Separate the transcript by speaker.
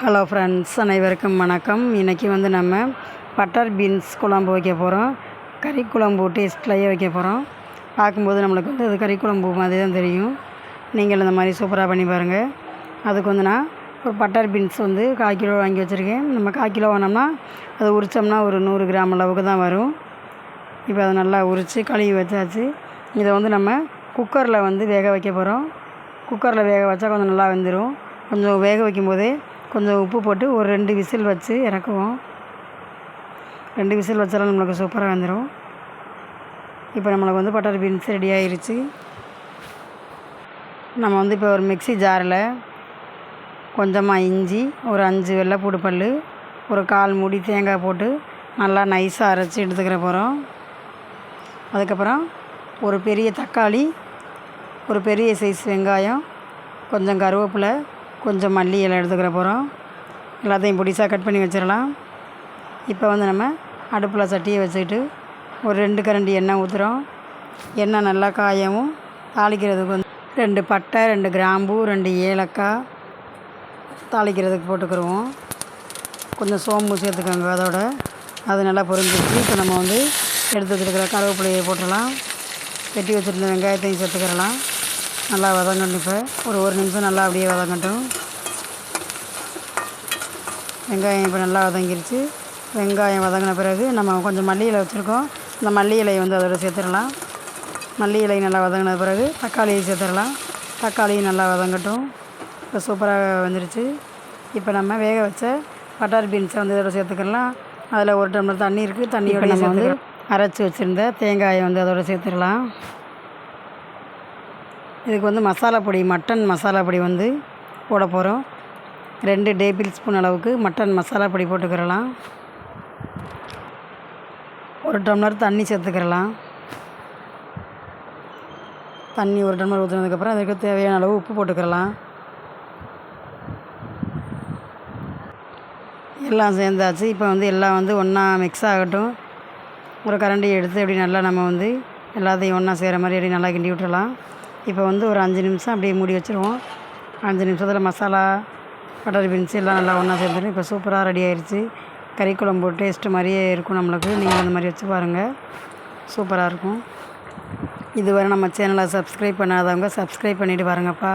Speaker 1: Hello friends அனைவருக்கும் வணக்கம். இன்றைக்கி வந்து நம்ம பட்டர் பீன்ஸ் குழம்பு வைக்க போகிறோம் கறி குழம்பு டேஸ்ட்லேயே வைக்க போகிறோம் பார்க்கும்போது நம்மளுக்கு வந்து அது கறி குழம்பு மாதிரி தான் தெரியும். நீங்கள் இந்த மாதிரி சூப்பராக பண்ணி பாருங்கள் அதுக்கு வந்து நான் ஒரு பட்டர் பீன்ஸ் வந்து கால் கிலோ வாங்கி வச்சுருக்கேன். நம்ம கால் கிலோ வாங்கினோம்னா அது உரித்தோம்னா ஒரு நூறு கிராம் அளவுக்கு தான் வரும். இப்போ அதை நல்லா உரித்து கழுவி வச்சாச்சு. இதை வந்து நம்ம குக்கரில் வந்து வேக வைக்க போகிறோம் குக்கரில் வேக வச்சா கொஞ்சம் நல்லா வெந்துடும் கொஞ்சம் வேக வைக்கும்போதே கொஞ்சம் உப்பு போட்டு ஒரு ரெண்டு விசில் வச்சு இறக்குவோம். ரெண்டு விசில் வச்சாலும் நம்மளுக்கு சூப்பராக வந்துடும் இப்போ நம்மளுக்கு வந்து பட்டர் பீன்ஸ் ரெடி ஆயிடுச்சு நம்ம வந்து இப்போ ஒரு மிக்ஸி ஜாரில் கொஞ்சமாக இஞ்சி ஒரு அஞ்சு வெள்ளை பூடு பல் ஒரு கால் மூடி தேங்காய் போட்டு நல்லா நைஸாக அரைச்சி எடுத்துக்கிற போகிறோம் அதுக்கப்புறம் ஒரு பெரிய தக்காளி ஒரு பெரிய சைஸ் வெங்காயம் கொஞ்சம் கருவேப்பிலை கொஞ்சம் மல்லி இலை எடுத்துக்கிற போகிறோம். எல்லாத்தையும் பொடிசாக கட் பண்ணி வச்சிடலாம். இப்போ வந்து நம்ம அடுப்பில் சட்டியை வச்சுக்கிட்டு ஒரு ரெண்டு கரண்டி எண்ணெய் ஊற்றுறோம் எண்ணெய் நல்லா காயவும் தாளிக்கிறதுக்கு வந்து ரெண்டு பட்டை ரெண்டு கிராம்பு ரெண்டு ஏலக்காய் தாளிக்கிறதுக்கு போட்டுக்கிடுவோம் கொஞ்சம் சோம்பு சேர்த்துக்கோங்க அதோட. அது நல்லா பொரிஞ்சிருச்சு. இப்போ நம்ம வந்து எடுத்து வச்சுருக்கிற கருவேப்பிலையை போட்டுடலாம். வெட்டி வச்சுருந்த வெங்காயத்தையும் சேர்த்துக்கிறலாம் நல்லா வதங்கட்டும் இப்போ. ஒரு ஒரு நிமிஷம் நல்லா அப்படியே வதங்கட்டும். வெங்காயம் இப்போ நல்லா வதங்கிருச்சு. வெங்காயம் வதங்கின பிறகு நம்ம கொஞ்சம் மல்லி இலை வச்சுருக்கோம். இந்த மல்லி இலையை வந்து அதோட சேர்த்துடலாம். மல்லி இலை நல்லா வதங்கின பிறகு தக்காளியை சேர்த்துடலாம். தக்காளியும் நல்லா வதங்கட்டும். இப்போ சூப்பராக வந்துருச்சு. இப்போ நம்ம வேக வச்ச பட்டார் பீன்ஸை வந்து இதோட சேர்த்துக்கலாம். அதில் ஒரு டம்ளர் தண்ணி இருக்குது தண்ணியோட நம்ம வந்து அரைச்சி வச்சுருந்த தேங்காயை வந்து அதோட சேர்த்துடலாம். இதுக்கு வந்து மசாலா பொடி மட்டன் மசாலா பொடி வந்து போட போகிறோம் ரெண்டு டேபிள் ஸ்பூன் அளவுக்கு மட்டன் மசாலா பொடி போட்டுக்கிறலாம். ஒரு டம்ளர் தண்ணி சேர்த்துக்கிறலாம். தண்ணி ஒரு டம்ளர் ஊற்றினதுக்கப்புறம் அதுக்கு தேவையான அளவு உப்பு போட்டுக்கிறலாம். எல்லாம் சேர்ந்தாச்சு. இப்போ வந்து எல்லாம் வந்து ஒன்றா மிக்ஸ் ஆகட்டும். ஒரு கரண்டி எடுத்து அப்படி நல்லா நம்ம வந்து எல்லாத்தையும் ஒன்றா செய்கிற மாதிரி அப்படி நல்லா கிண்டி விட்டுறலாம். இப்போ வந்து ஒரு அஞ்சு நிமிஷம் அப்படியே மூடி வச்சுருவோம். அஞ்சு நிமிஷத்தில் மசாலா பட்டர் பீன்ஸ் எல்லாம் நல்லா ஒன்றா சேர்ந்துடும் இப்போ சூப்பராக ரெடி ஆயிடுச்சு கறி குழம்பு டேஸ்ட்டு மாதிரியே இருக்கும் நம்மளுக்கு. நீங்கள் அந்த மாதிரி வச்சு பாருங்கள் சூப்பராக இருக்கும். இதுவரை நம்ம சேனலை சப்ஸ்கிரைப் பண்ணாதவங்க சப்ஸ்கிரைப் பண்ணிவிட்டு பாருங்கப்பா.